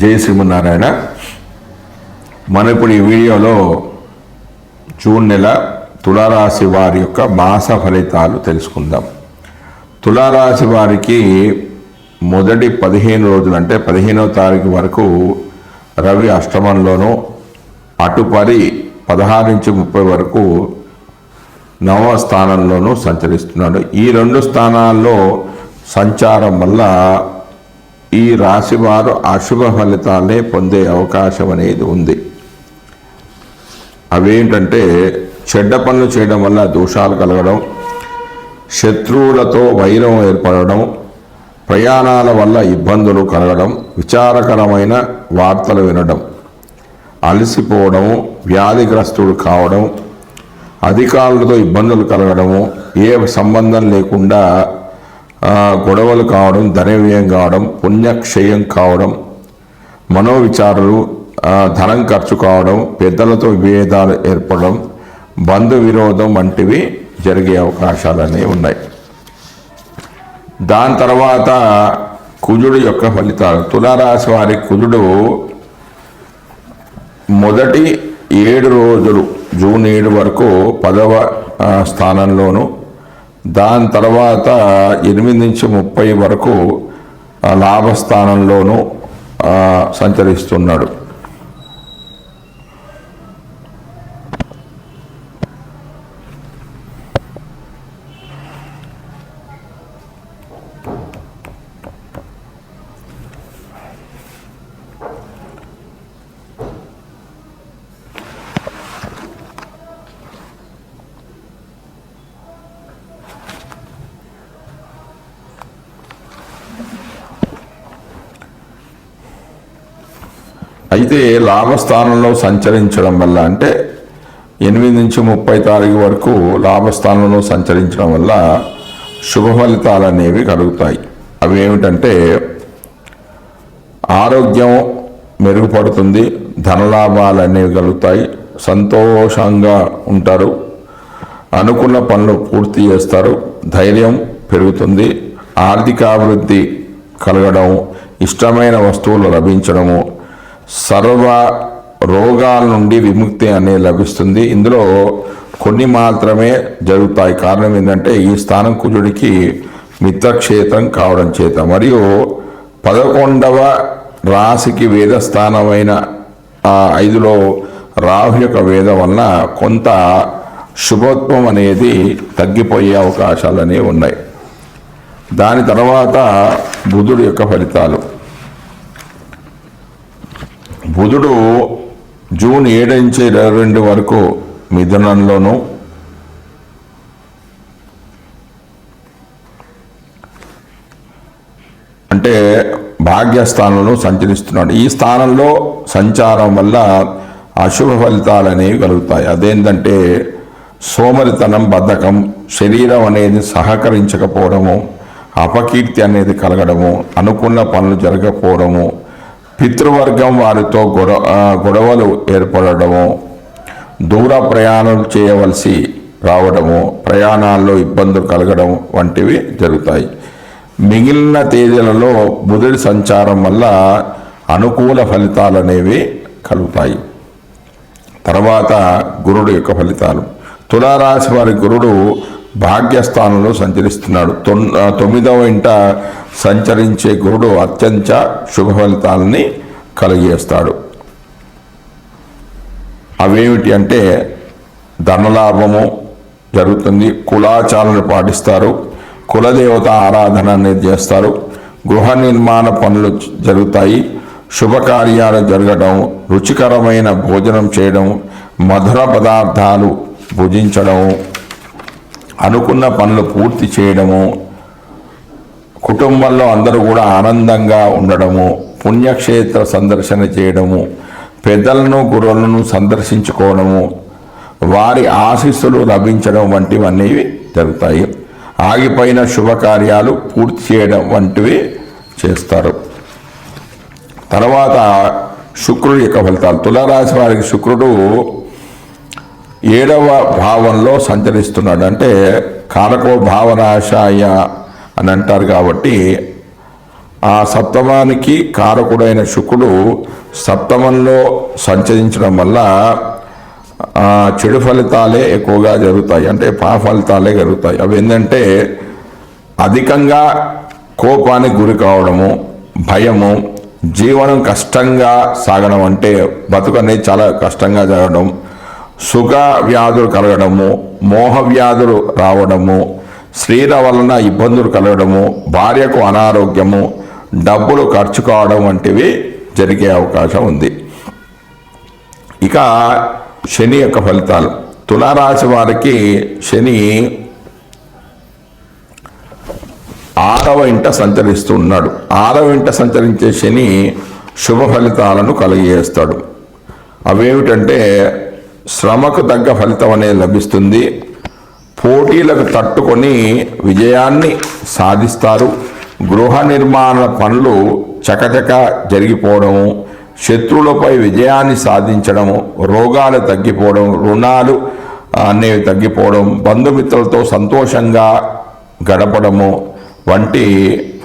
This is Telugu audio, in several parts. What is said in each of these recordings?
జై శ్రీమన్నారాయణ. మన ఇప్పుడు ఈ వీడియోలో జూన్ నెల తులారాశి వారి యొక్క మాస ఫలితాలు తెలుసుకుందాం. తులారాశి వారికి మొదటి పదిహేను రోజులు అంటే పదిహేనవ తారీఖు వరకు రవి అష్టమంలోనూ అటుపరి పదహారు నుంచి ముప్పై వరకు నవమ స్థానంలోనూ సంచరిస్తున్నాడు. ఈ రెండు స్థానాల్లో సంచారం వల్ల ఈ రాశి వారు అశుభ ఫలితాలే పొందే అవకాశం అనేది ఉంది. అవేంటంటే చెడ్డ పనులు చేయడం వల్ల దోషాలు కలగడం శత్రువులతో వైరం ఏర్పడడం ప్రయాణాల వల్ల ఇబ్బందులు కలగడం విచారకరమైన వార్తలు వినడం అలసిపోవడము వ్యాధిగ్రస్తుడు కావడం అధికారులతో ఇబ్బందులు కలగడము ఏ సంబంధం లేకుండా గొడవలు కావడం ధనవ్యయం కావడం పుణ్యక్షయం కావడం మనోవిచారాలు ధనం ఖర్చు కావడం పెద్దలతో విభేదాలు ఏర్పడడం బంధు విరోధం వంటివి జరిగే అవకాశాలు అనేవి ఉన్నాయి. దాని తర్వాత కుజుడు యొక్క ఫలితాలు. తులారాశి వారి కుజుడు మొదటి ఏడు రోజులు జూన్ ఏడు వరకు పదవ స్థానంలోనూ దాని తర్వాత ఎనిమిది నుంచి ముప్పై వరకు లాభస్థానంలోనూ సంచరిస్తున్నాడు. అయితే లాభస్థానంలో సంచరించడం వల్ల అంటే ఎనిమిది నుంచి ముప్పై తారీఖు వరకు లాభస్థానంలో సంచరించడం వల్ల శుభ ఫలితాలు అనేవి కలుగుతాయి. అవి ఏమిటంటే ఆరోగ్యం మెరుగుపడుతుంది ధనలాభాలు అనేవి కలుగుతాయి సంతోషంగా ఉంటారు అనుకున్న పనులు పూర్తి చేస్తారు ధైర్యం పెరుగుతుంది ఆర్థికాభివృద్ధి కలగడం ఇష్టమైన వస్తువులు లభించడము సర్వ రోగాల నుండి విముక్తి అనేది లభిస్తుంది. ఇందులో కొన్ని మాత్రమే జరుగుతాయి. కారణం ఏంటంటే ఈ స్థానం కుజుడికి మిత్రక్షేత్రం కావడం చేత. మరియు పదకొండవ రాశికి వేద స్థానమైన ఆ ఐదులో రాహు యొక్క వేదం వలన కొంత శుభత్వం అనేది తగ్గిపోయే అవకాశాలు అనేవి ఉన్నాయి. దాని తర్వాత బుధుడు యొక్క ఫలితాలు. బుధుడు జూన్ ఏడు నుంచి ఇరవై రెండు వరకు మిథునంలోను అంటే భాగ్యస్థానంలో సంచరిస్తున్నాడు. ఈ స్థానంలో సంచారం వల్ల అశుభ ఫలితాలు అనేవి కలుగుతాయి. అదేంటంటే సోమరితనం బద్ధకం శరీరం అనేది సహకరించకపోవడము అపకీర్తి అనేది కలగడము అనుకున్న పనులు జరగకపోవడము పితృవర్గం వారితో గొడవ గొడవలు ఏర్పడము దూర ప్రయాణం చేయవలసి రావడము ప్రయాణాల్లో ఇబ్బందులు కలగడం వంటివి జరుగుతాయి. మిగిలిన తేదీలలో బుధుడి సంచారం వల్ల అనుకూల ఫలితాలు అనేవి కలుగుతాయి. తర్వాత గురుడు యొక్క ఫలితాలు. తులారాశి వారి గురుడు భాగ్యస్థానంలో సంచరిస్తున్నాడు. తొమ్మిదవ ఇంట సంచరించే గురుడు అత్యంత శుభ ఫలితాలని కలిగేస్తాడు. అవేమిటి అంటే ధనలాభము జరుగుతుంది. కులాచారాలను పాటిస్తారు. కులదేవత ఆరాధన అనేది చేస్తారు. గృహ నిర్మాణ పనులు జరుగుతాయి. శుభకార్యాలు జరగడం రుచికరమైన భోజనం చేయడం మధుర పదార్థాలు భుజించడం అనుకున్న పనులు పూర్తి చేయడము కుటుంబంలో అందరూ కూడా ఆనందంగా ఉండడము పుణ్యక్షేత్ర సందర్శన చేయడము పెద్దలను గురువులను సందర్శించుకోవడము వారి ఆశీస్సులు లభించడం వంటివన్నీ జరుగుతాయి. ఆగిపోయిన శుభకార్యాలు పూర్తి చేయడం వంటివి చేస్తారు. తర్వాత శుక్రుడి యొక్క ఫలితాలు. తులారాశి వారికి శుక్రుడు ఏడవ భావంలో సంచరిస్తున్నాడు అంటే కారకో భావనాశాయ అని అంటారు కాబట్టి ఆ సప్తమానికి కారకుడైన శుకుడు సప్తమంలో సంచరించడం వల్ల చెడు ఫలితాలే ఎక్కువగా జరుగుతాయి. అంటే పా ఫలితాలే జరుగుతాయి. అవి ఏంటంటే అధికంగా కోపానికి గురి కావడము భయము జీవనం కష్టంగా సాగడం అంటే బతుకు అనేది చాలా కష్టంగా జరగడం సుఖ వ్యాధులు కలగడము మోహ వ్యాధులు రావడము స్త్రీల వలన ఇబ్బందులు కలగడము భార్యకు అనారోగ్యము డబ్బులు ఖర్చు కావడం వంటివి జరిగే అవకాశం ఉంది. ఇక శని యొక్క ఫలితాలు. తులారాశి వారికి శని ఆరవ ఇంట సంచరిస్తున్నాడు. ఆరవ ఇంట సంచరించే శని శుభ ఫలితాలను కలిగజేస్తాడు. అవేమిటంటే శ్రమకు తగ్గ ఫలితం అనేది లభిస్తుంది. పోటీలకు తట్టుకొని విజయాన్ని సాధిస్తారు. గృహ నిర్మాణ పనులు చకచక జరిగిపోవడము శత్రువులపై విజయాన్ని సాధించడము రోగాలు తగ్గిపోవడం రుణాలు అనేవి తగ్గిపోవడం బంధుమిత్రులతో సంతోషంగా గడపడము వంటి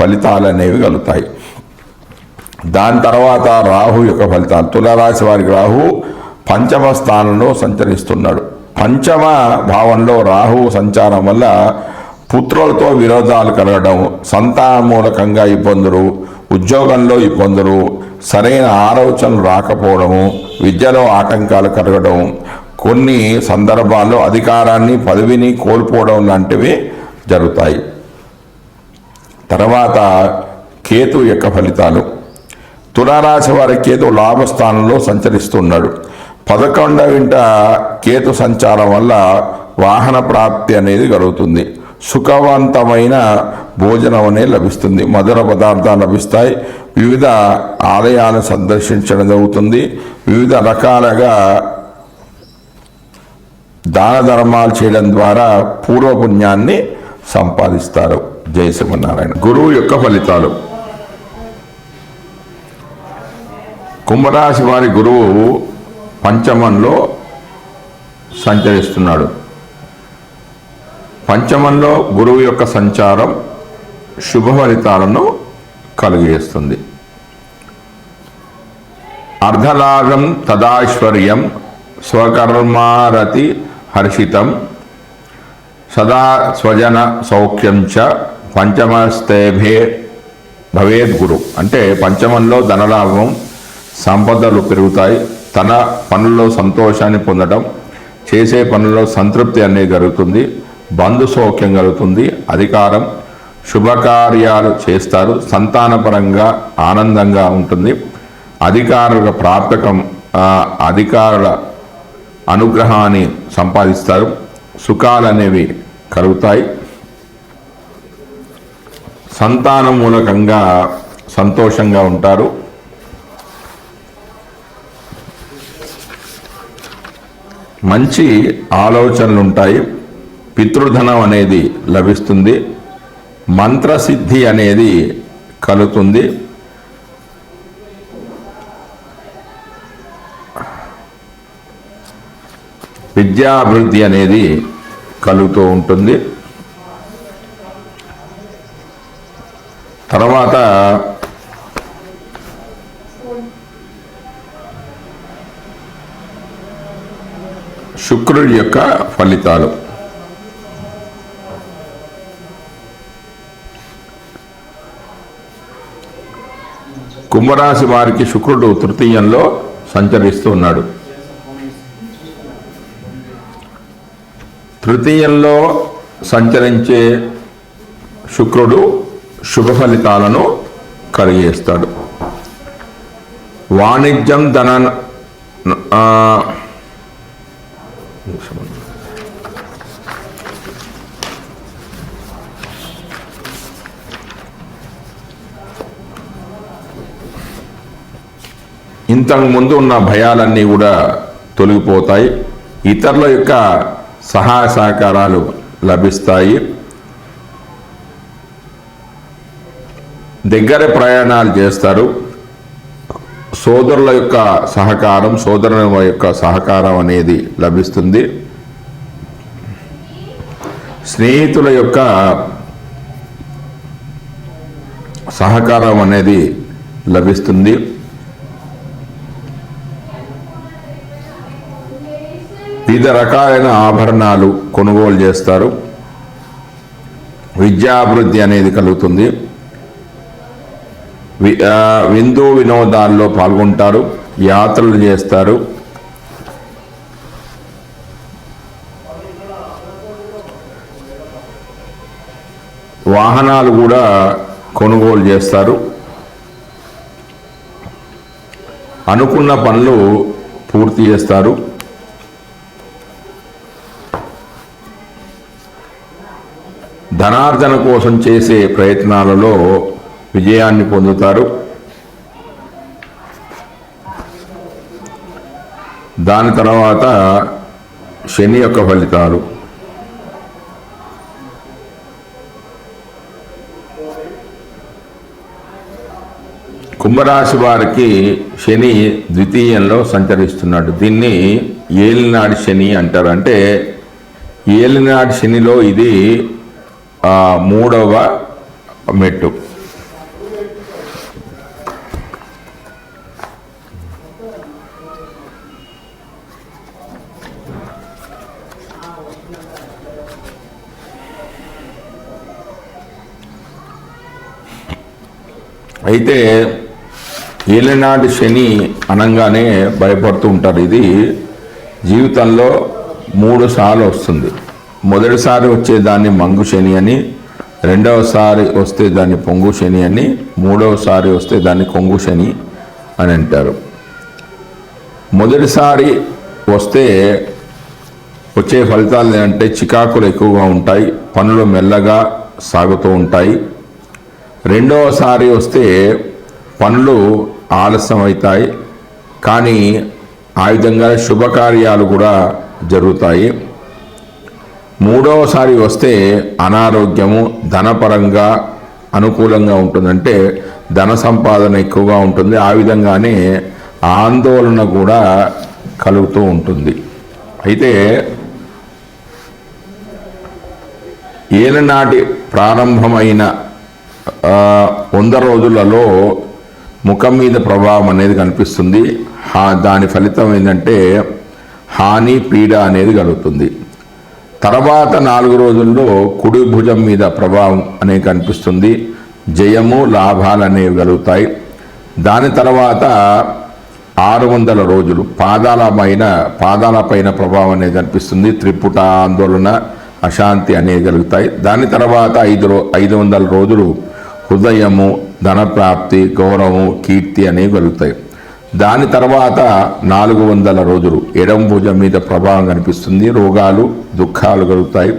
ఫలితాలు అనేవి కలుగుతాయి. దాని తర్వాత రాహు యొక్క ఫలితాలు. తులారాశి వారికి రాహు పంచమ స్థానంలో సంచరిస్తున్నాడు. పంచమ భావంలో రాహువు సంచారం వల్ల పుత్రులతో విరోధాలు కలగడం సంతాన మూలకంగా ఇబ్బందులు ఉద్యోగంలో ఇబ్బందులు సరైన ఆలోచనలు రాకపోవడము విద్యలో ఆటంకాలు కలగడం కొన్ని సందర్భాల్లో అధికారాన్ని పదవిని కోల్పోవడం లాంటివి జరుగుతాయి. తర్వాత కేతు యొక్క ఫలితాలు. తులారాశి వారి కేతు లాభస్థానంలో సంచరిస్తున్నాడు. పదకొండవ ఇంట కేతు సంచారం వల్ల వాహన ప్రాప్తి అనేది కలుగుతుంది. సుఖవంతమైన భోజనం అనేది లభిస్తుంది. మధుర పదార్థాలు లభిస్తాయి. వివిధ ఆలయాలను సందర్శించడం జరుగుతుంది. వివిధ రకాలుగా దాన ధర్మాలు చేయడం ద్వారా పూర్వపుణ్యాన్ని సంపాదిస్తారు. జయ శ్రీమన్నారాయణ. గురువు యొక్క ఫలితాలు. కుంభరాశి వారి గురువు పంచమంలో సంచరిస్తున్నాడు. పంచమంలో గురువు యొక్క సంచారం శుభ ఫలితాలను కలిగజేస్తుంది. అర్ధలాగం తదాశ్వర్యం స్వకర్మారతి హర్షితం సదా స్వజన సౌఖ్యం చ పంచమస్తేభే భవేద్ గురు అంటే పంచమంలో ధనలాభం సంపదలు పెరుగుతాయి. తన పనుల్లో సంతోషాన్ని పొందడం చేసే పనుల్లో సంతృప్తి అనేది జరుగుతుంది బంధు సౌఖ్యం కలుగుతుంది అధికారం శుభకార్యాలు చేస్తారు సంతానపరంగా ఆనందంగా ఉంటుంది. అధికారుల ప్రాప్తకం అధికారుల అనుగ్రహాన్ని సంపాదిస్తారు. సుఖాలు అనేవి కలుగుతాయి. సంతానం మూలకంగా సంతోషంగా ఉంటారు. మంచి ఆలోచనలు ఉంటాయి పితృధనం అనేది లభిస్తుంది. మంత్రసిద్ధి అనేది కలుగుతుంది. విద్యాభివృద్ధి అనేది కలుగుతూ ఉంటుంది. తర్వాత శుక్రుడి యొక్క ఫలితాలు. కుంభరాశి వారికి శుక్రుడు తృతీయంలో సంచరిస్తూ ఉన్నాడు. తృతీయంలో సంచరించే శుక్రుడు శుభ ఫలితాలను కలిగేస్తాడు వాణిజ్యం ధన ఇంతకు ముందు ఉన్న భయాలన్నీ కూడా తొలగిపోతాయి. ఇతరుల యొక్క సహాయ సహకారాలు లభిస్తాయి. దగ్గర ప్రయాణాలు చేస్తారు. సోదరుల యొక్క సహకారం సోదరుల యొక్క సహకారం అనేది లభిస్తుంది. స్నేహితుల యొక్క సహకారం అనేది లభిస్తుంది. వివిధ రకాలైన ఆభరణాలు కొనుగోలు చేస్తారు. విద్యాభివృద్ధి అనేది కలుగుతుంది. విందు వినోదాల్లో పాల్గొంటారు యాత్రలు చేస్తారు. వాహనాలు కూడా కొనుగోలు చేస్తారు. అనుకున్న పనులు పూర్తి చేస్తారు. ధనార్జన కోసం చేసే ప్రయత్నాలలో విజయాన్ని పొందుతారు. దాని తర్వాత శని యొక్క ఫలితాలు. కుంభరాశి వారికి శని ద్వితీయంలో సంచరిస్తున్నాడు. దీన్ని ఏలినాడి శని అంటారు. అంటే ఏలినాడి శనిలో ఇది మూడవ మెట్టు. అయితే ఏలినాటి శని అనగానే భయపడుతూ ఉంటారు. ఇది జీవితంలో మూడు సార్లు వస్తుంది. మొదటిసారి వచ్చే దాన్ని మంగు శని అని రెండవసారి వస్తే దాన్ని పొంగు శని అని మూడవసారి వస్తే దాన్ని కొంగు శని అని అంటారు. మొదటిసారి వస్తే వచ్చే ఫలితాలు ఏంటంటే చికాకులు ఎక్కువగా ఉంటాయి పనులు మెల్లగా సాగుతూ ఉంటాయి. రెండవసారి వస్తే పనులు ఆలస్యం అవుతాయి కానీ ఆ విధంగా శుభకార్యాలు కూడా జరుగుతాయి. మూడవసారి వస్తే అనారోగ్యము ధనపరంగా అనుకూలంగా ఉంటుందంటే ధన సంపాదన ఎక్కువగా ఉంటుంది. ఆ విధంగానే ఆందోళన కూడా కలుగుతూ ఉంటుంది. అయితే ఏలనాటి ప్రారంభమైన వంద రోజులలో ముఖం మీద ప్రభావం అనేది కనిపిస్తుంది. దాని ఫలితం ఏంటంటే హాని పీడ అనేది కలుగుతుంది. తర్వాత నాలుగు రోజుల్లో కుడి భుజం మీద ప్రభావం అనే కనిపిస్తుంది జయము లాభాలు అనేవి కలుగుతాయి. దాని తర్వాత ఆరు వందల రోజులు పాదాల పైన పాదాల పైన ప్రభావం అనేది కనిపిస్తుంది త్రిపుట ఆందోళన అశాంతి అనేవి కలుగుతాయి. దాని తర్వాత ఐదు రో ఐదు వందల రోజులు హృదయము ధనప్రాప్తి గౌరవము కీర్తి అనేవి కలుగుతాయి. దాని తర్వాత నాలుగు వందల రోజులు ఎడం భుజం మీద ప్రభావం కనిపిస్తుంది రోగాలు దుఃఖాలు కలుగుతాయి.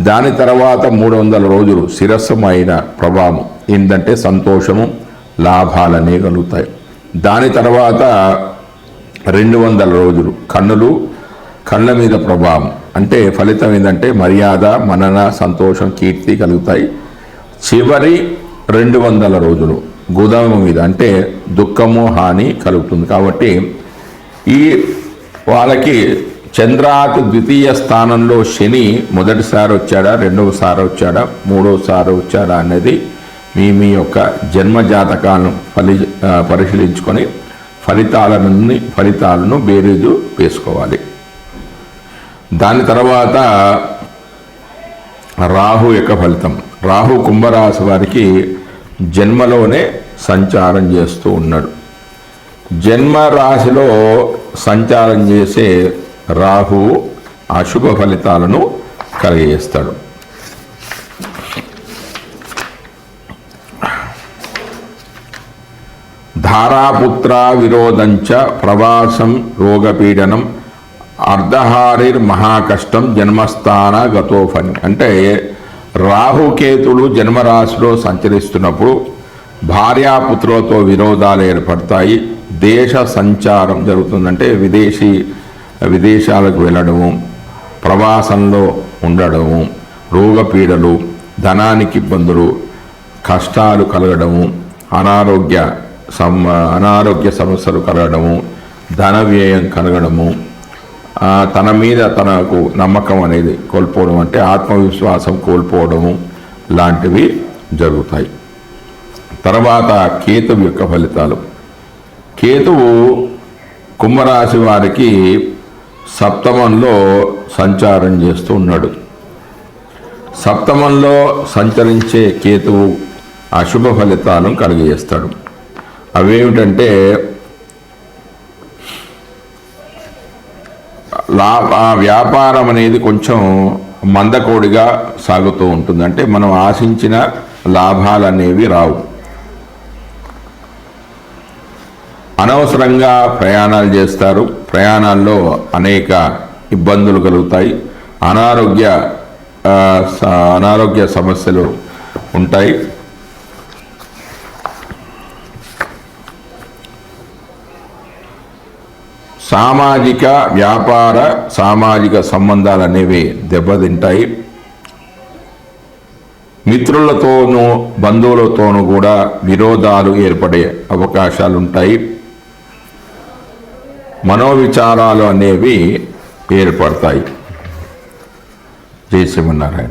దాని తర్వాత మూడు వందల రోజులు శిరస్సమైన ప్రభావం ఏంటంటే సంతోషము లాభాలనే కలుగుతాయి. దాని తర్వాత రెండు వందల రోజులు కన్నులు కళ్ళ మీద ప్రభావం అంటే ఫలితం ఏంటంటే మర్యాద మనన సంతోషం కీర్తి కలుగుతాయి. చివరి రెండు వందల రోజులు గోదాము మీద అంటే దుఃఖము హాని కలుగుతుంది. కాబట్టి ఈ వాళ్ళకి చంద్రాకు ద్వితీయ స్థానంలో శని మొదటిసారి వచ్చాడా రెండవసారి వచ్చాడా మూడవసారి వచ్చాడా అనేది మీ మీ యొక్క జన్మ జాతకాలను ఫలి పరిశీలించుకొని ఫలితాలను ఫలితాలను బేరీజు వేసుకోవాలి. దాని తర్వాత రాహు యొక్క ఫలితం. రాహు కుంభరాశి వారికి జన్మలోనే సంచారం చేస్తూ ఉన్నాడు. జన్మ రాశిలో సంచారం చేసే రాహు అశుభ ఫలితాలను కలిగజేస్తాడు. ధారాపుత్ర విరోధంచ ప్రవాసం రోగపీడనం అర్ధహారిర్ మహాకష్టం జన్మస్థాన గతోఫని అంటే రాహుకేతులు జన్మరాశిలో సంచరిస్తున్నప్పుడు భార్యాపుత్రులతో విరోధాలు ఏర్పడతాయి. దేశ సంచారం జరుగుతుందంటే విదేశీ విదేశాలకు వెళ్ళడము ప్రవాసంలో ఉండడము రోగపీడలు ధనానికి ఇబ్బందులు కష్టాలు కలగడము అనారోగ్య సమ అనారోగ్య సమస్యలు కలగడము ధన వ్యయం కలగడము తన మీద తనకు నమ్మకం అనేది కోల్పోవడం అంటే ఆత్మవిశ్వాసం కోల్పోవడము లాంటివి జరుగుతాయి. తర్వాత కేతువు యొక్క ఫలితాలు. కేతువు కుంభరాశి వారికి సప్తమంలో సంచారం చేస్తూ ఉన్నాడు. సప్తమంలో సంచరించే కేతువు అశుభ ఫలితాలను కలిగజేస్తాడు. అవేమిటంటే లా ఆ వ్యాపారం అనేది కొంచెం మందకోడిగా సాగుతూ ఉంటుంది. అంటే మనం ఆశించిన లాభాలు అనేవి రావు. అనవసరంగా ప్రయాణాలు చేస్తారు. ప్రయాణాల్లో అనేక ఇబ్బందులు కలుగుతాయి. అనారోగ్య స- అనారోగ్య సమస్యలు ఉంటాయి. సామాజిక వ్యాపార సామాజిక సంబంధాలు అనేవి దెబ్బతింటాయి. మిత్రులతోనూ బంధువులతోనూ కూడా విరోధాలు ఏర్పడే అవకాశాలు ఉంటాయి మనోవిచారాలు అనేవి ఏర్పడతాయి. జయ శ్రీమన్నారాయణ.